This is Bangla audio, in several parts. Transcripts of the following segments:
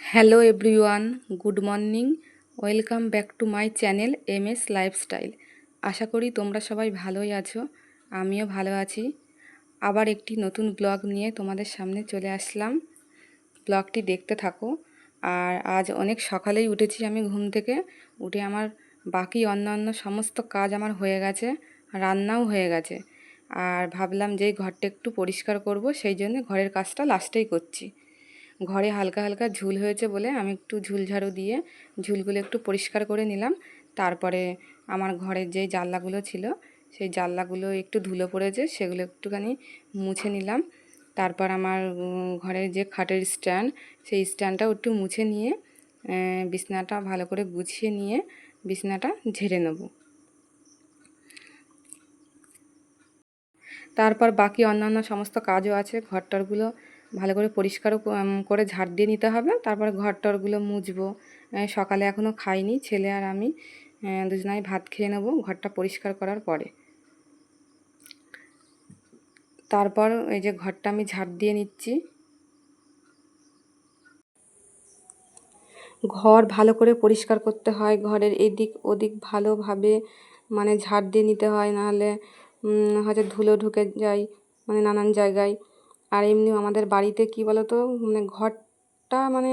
Hello everyone good morning welcome back to my channel M S lifestyle আশা করি তোমরা সবাই ভালোই আছো, আমিও ভালো আছি। আবার একটি নতুন ব্লগ নিয়ে তোমাদের সামনে চলে আসলাম। ব্লগটি দেখতে থাকো। আর আজ অনেক সকালেই উঠেছি আমি ঘুম থেকে। উঠে আমার বাকি অন্যান্য সমস্ত কাজ আমার হয়ে গেছে, রান্নাও হয়ে গেছে। আর ভাবলাম যে ঘরটা একটু পরিষ্কার করব, সেই জন্য ঘরের কাজটা লাস্টেই করছি। ঘরে হালকা হালকা ঝুল হয়েছে বলে আমি একটু ঝুল ঝাড়ু দিয়ে ঝুলগুলো একটু পরিষ্কার করে নিলাম। তারপরে আমার ঘরের যে জানলাগুলো ছিল, সেই জানলাগুলো একটু ধুলো পড়েছে, সেগুলো একটুখানি মুছে নিলাম। তারপর আমার ঘরের যে খাটের স্ট্যান্ড, সেই স্ট্যান্ডটাও একটু মুছে নিয়ে বিছনাটা ভালো করে গুছিয়ে নিয়ে বিছনাটা ঝেড়ে নেব। তারপর বাকি অন্যান্য সমস্ত কাজও আছে, ঘরটরগুলো ভালো করে পরিষ্কারও করে ঝাড় দিয়ে নিতে হবে। তারপরে ঘর টরগুলো মুছবো সকালে এখনও খাইনি, ছেলে আর আমি। দুজনাই ভাত খেয়ে নেব ঘরটা পরিষ্কার করার পরে। তারপর এই যে ঘরটা আমি ঝাড় দিয়ে নিচ্ছি। ঘর ভালো করে পরিষ্কার করতে হয়, ঘরের এদিক ওদিক ভালোভাবে মানে ঝাড় দিয়ে নিতে হয়, নাহলে হয়তো ধুলো ঢুকে যায় মানে নানান জায়গায়। আর এমনি আমাদের বাড়িতে কি বলো তো মানে ঘরটা মানে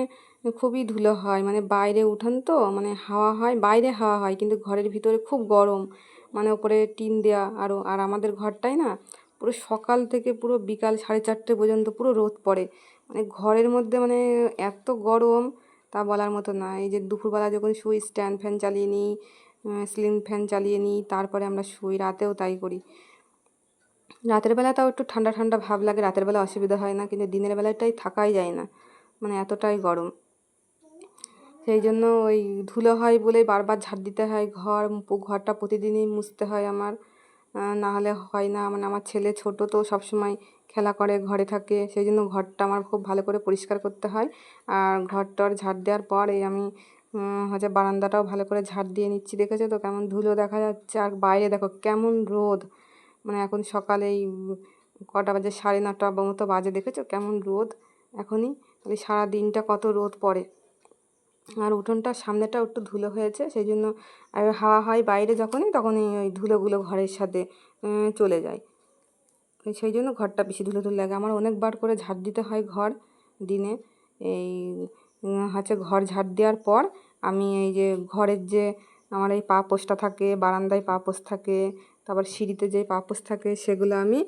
খুবই ধুলো হয় মানে বাইরে উঠান তো মানে হাওয়া হয়, বাইরে হাওয়া হয়, কিন্তু ঘরের ভিতরে খুব গরম মানে ওপরে টিন দেওয়া আরও আর আমাদের ঘরটাই না পুরো সকাল থেকে পুরো বিকাল সাড়ে চারটে পর্যন্ত পুরো রোদ পড়ে। মানে ঘরের মধ্যে মানে এত গরম, তা বলার মতো না। এই যে দুপুরবেলা যখন শুই, স্ট্যান্ড ফ্যান চালিয়ে নিই সিলিং ফ্যান চালিয়ে নিই, তারপরে আমরা শুই, রাতেও তাই করি। রাতের বেলা তাও একটু ঠান্ডা ঠান্ডা ভাব লাগে, রাতের বেলা অসুবিধা হয় না, কিন্তু দিনের বেলাটাই থাকাই যায় না মানে এতটাই গরম। সেই জন্য ওই ধুলো হয় বলে বারবার ঝাড় দিতে হয় ঘর ঘরটা প্রতিদিনই মুছতে হয় আমার। না হলে হয় না মানে আমার ছেলে ছোট তো সবসময় খেলা করে, ঘরে থাকে, সেই জন্য ঘরটা আমার খুব ভালো করে পরিষ্কার করতে হয়। আর ঘরটর ঝাড় দেওয়ার পর এই আমি হচ্ছে বারান্দাটাও ভালো করে ঝাড় দিয়ে নিচ্ছি, দেখেছ তো? কেমন ধুলো দেখা যাচ্ছে। আর বাইরে দেখো, কেমন রোদ। মানে এখন সকালে এই কটা বাজে? সাড়ে নটা মতো বাজে, দেখেছ? কেমন রোদ এখনই। তাহলে সারা দিনটা কত রোদ পড়ে। আর উঠোনটা সামনেটাও একটু ধুলো হয়েছে, সেই জন্য আর হাওয়া হয় বাইরে যখনই, তখনই ওই ধুলোগুলো ঘরের সাথে চলে যায়। সেই জন্য ঘরটা বেশি ধুলো ধুলো লাগে। আমার অনেকবার করে ঝাড় দিতে হয় ঘর দিনে। এই হচ্ছে ঘর ঝাড় দেওয়ার পর আমি এই যে ঘরের যে আমার এই পা পোছটা থাকে, বারান্দায় পা পোছ থাকে তারপর সিঁড়িতে যে পা পোছ থাকে সেগুলো আমি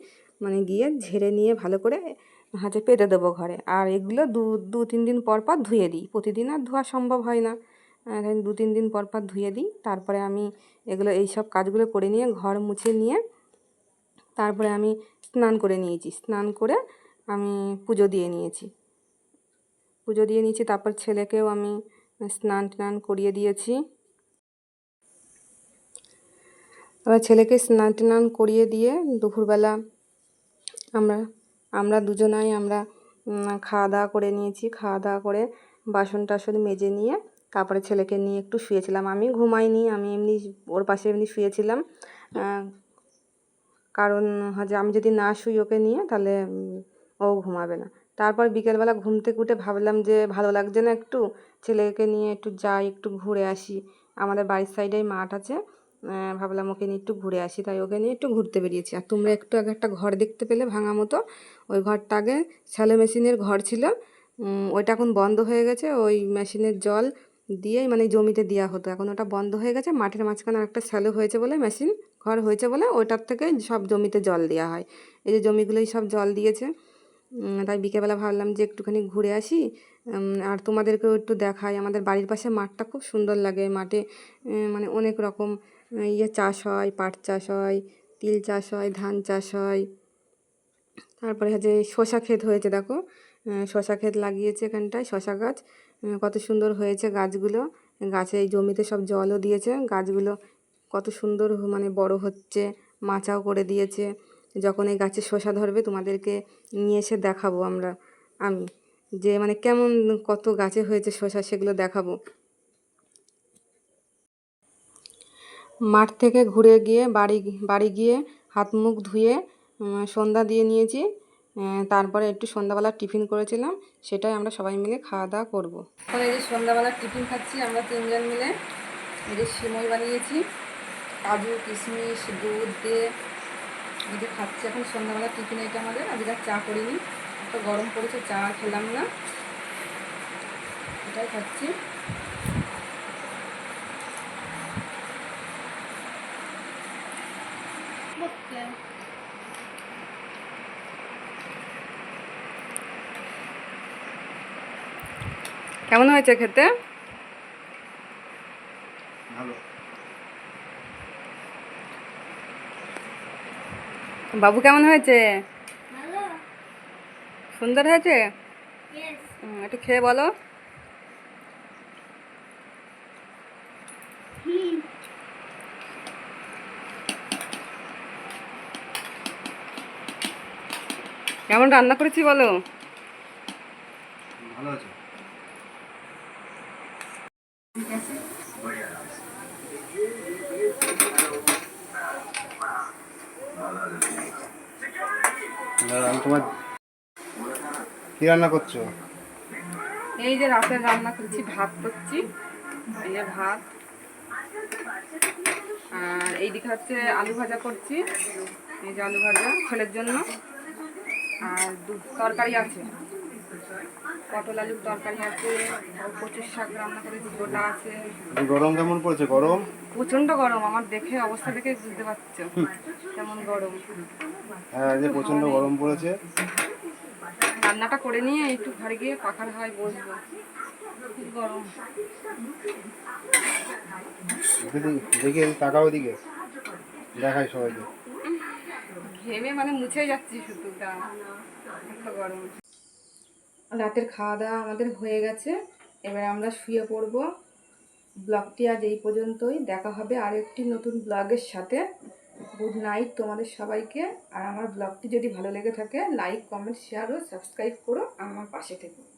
মানে গিয়ে ঝেড়ে নিয়ে ভালো করে হচ্ছে পেতে দেবো ঘরে। আর এগুলো দু দু, তিন দিন পর পর ধুয়ে দিই। প্রতিদিন আর ধোয়া সম্ভব হয় না। দু, তিন দিন পর পর ধুয়ে দিই। তারপরে আমি এগুলো এই সব কাজগুলো করে নিয়ে ঘর মুছে নিয়ে তারপরে আমি স্নান করে নিয়েছি। স্নান করে আমি পুজো দিয়ে নিয়েছি। পুজো দিয়ে নিয়েছি, তারপর ছেলেকেও আমি স্নান টান করিয়ে দিয়েছি। এবার ছেলেকে স্নান টান করিয়ে দিয়ে দুপুরবেলা আমরা আমরা দুজনাই আমরা খাওয়া দাওয়া করে নিয়েছি। খাওয়া দাওয়া করে বাসন টাসন মেজে নিয়ে তারপরে ছেলেকে নিয়ে একটু শুয়েছিলাম। আমি ঘুমাইনি, আমি এমনি ওর পাশে এমনি শুয়েছিলাম। কারণ হচ্ছে আমি যদি না শুই ওকে নিয়ে তাহলে ও ঘুমাবে না। তারপর বিকেলবেলা ঘুম থেকে উঠে ভাবলাম যে ভালো লাগছে না একটু, ছেলেকে নিয়ে একটু যাই, একটু ঘুরে আসি। আমাদের বাড়ির সাইডেই মাঠ আছে। ভাবলাম ওকে নিয়ে একটু ঘুরে আসি। তাই ওকে নিয়ে একটু ঘুরতে বেরিয়েছি। আর তোমরা একটু আগে একটা ঘর দেখতে পেলে ভাঙা মতো। ওই ঘরটা আগে শ্যালো মেশিনের ঘর ছিল। ওইটা এখন বন্ধ হয়ে গেছে। ওই মেশিনের জল দিয়েই মানে জমিতে দেওয়া হতো। এখন ওটা বন্ধ হয়ে গেছে। মাঠের মাঝখানে একটা শ্যালো হয়েছে বলে, মেশিন ঘর হয়েছে বলে ওইটার থেকে সব জমিতে জল দেওয়া হয়। এই যে জমিগুলোই সব জল দিয়েছে। তাই বিকেলবেলা ভাবলাম যে একটুখানি ঘুরে আসি। আর তোমাদেরকেও একটু দেখাই। আমাদের বাড়ির পাশে মাঠটা খুব সুন্দর লাগে। মাঠে মানে অনেক রকম ইয়ে চাষ হয়, পাট চাষ হয়, তিল চাষ হয়, ধান চাষ হয়। তারপরে হচ্ছে শসা ক্ষেত হয়েছে, দেখো। শসা ক্ষেত লাগিয়েছে এখানটায় শশা গাছ। কত সুন্দর হয়েছে গাছগুলো। গাছে এই জমিতে সব জলও দিয়েছে। গাছগুলো কত সুন্দর মানে বড় হচ্ছে, মাচাও করে দিয়েছে। যখন এই গাছে শসা ধরবে, তোমাদেরকে নিয়ে এসে দেখাবো আমরা। আমি যে মানে কেমন কত গাছে হয়েছে শসা, সেগুলো দেখাবো। মাঠ থেকে ঘুরে গিয়ে বাড়ি বাড়ি গিয়ে হাত মুখ ধুয়ে সন্ধ্যা দিয়ে নিয়েছি। তারপরে একটু সন্ধ্যাবেলা টিফিন করেছিলাম, সেটাই আমরা সবাই মিলে খাওয়া দাওয়া করব। এখন এই যে সন্ধ্যাবেলা টিফিন খাচ্ছি, আমরা তিনজন মিলে। এই যে সিমই বানিয়েছি, কাজু, কিশমিশ, দুধ দিয়ে এই যে খাচ্ছি। এখন সন্ধ্যাবেলা টিফিন এটা আমাদের আজকে চা করিনি। এত গরম পড়েছে, চা খেলাম না। এটাই খাচ্ছি। কেমন হয়েছে খেতে? বাবু কেমন হয়েছে? সুন্দর হয়েছে? একটু খেয়ে বলো। কেমন রান্না করেছি বলো? ভালো আছে। কি রান্না করছ? এই যে রাতের রান্না করছি, ভাত করছি এই ভাত। আর এইদিকে হচ্ছে আলু ভাজা করছি, এই যে আলু ভাজা, ছেলের জন্য। আর তরকারি আছে। পটল আলুর তরকারি আছে কচুর শাক রান্না করেছি গোটা আছে। গরম কেমন পড়েছে? গরম? প্রচণ্ড গরম আমার দেখে অবস্থা দেখে বুঝতে পারছ কেমন গরম। হ্যাঁ যে প্রচণ্ড গরম পড়েছে। রান্নাটা করে নিয়ে একটু ঘরে গিয়ে পাখার হাওয়ায় বসবো। খুব গরম। দেখি তাকাও দিকে দেখাই সবাইকে। ঘেমে মানে মুছে যাচ্ছি শুধু গা গরম। রাতের খাওয়া দাওয়া আমাদের হয়ে গেছে। এবার আমরা শুয়ে পড়ব। ব্লগটি আজ এই পর্যন্তই। দেখা হবে আর একটি নতুন ব্লগের সাথে। গুড নাইট তোমাদের সবাইকে। আর আমার ব্লগটি যদি ভালো লেগে থাকে, লাইক, কমেন্ট, শেয়ার ও সাবস্ক্রাইব করো আর আমার পাশে থেকো।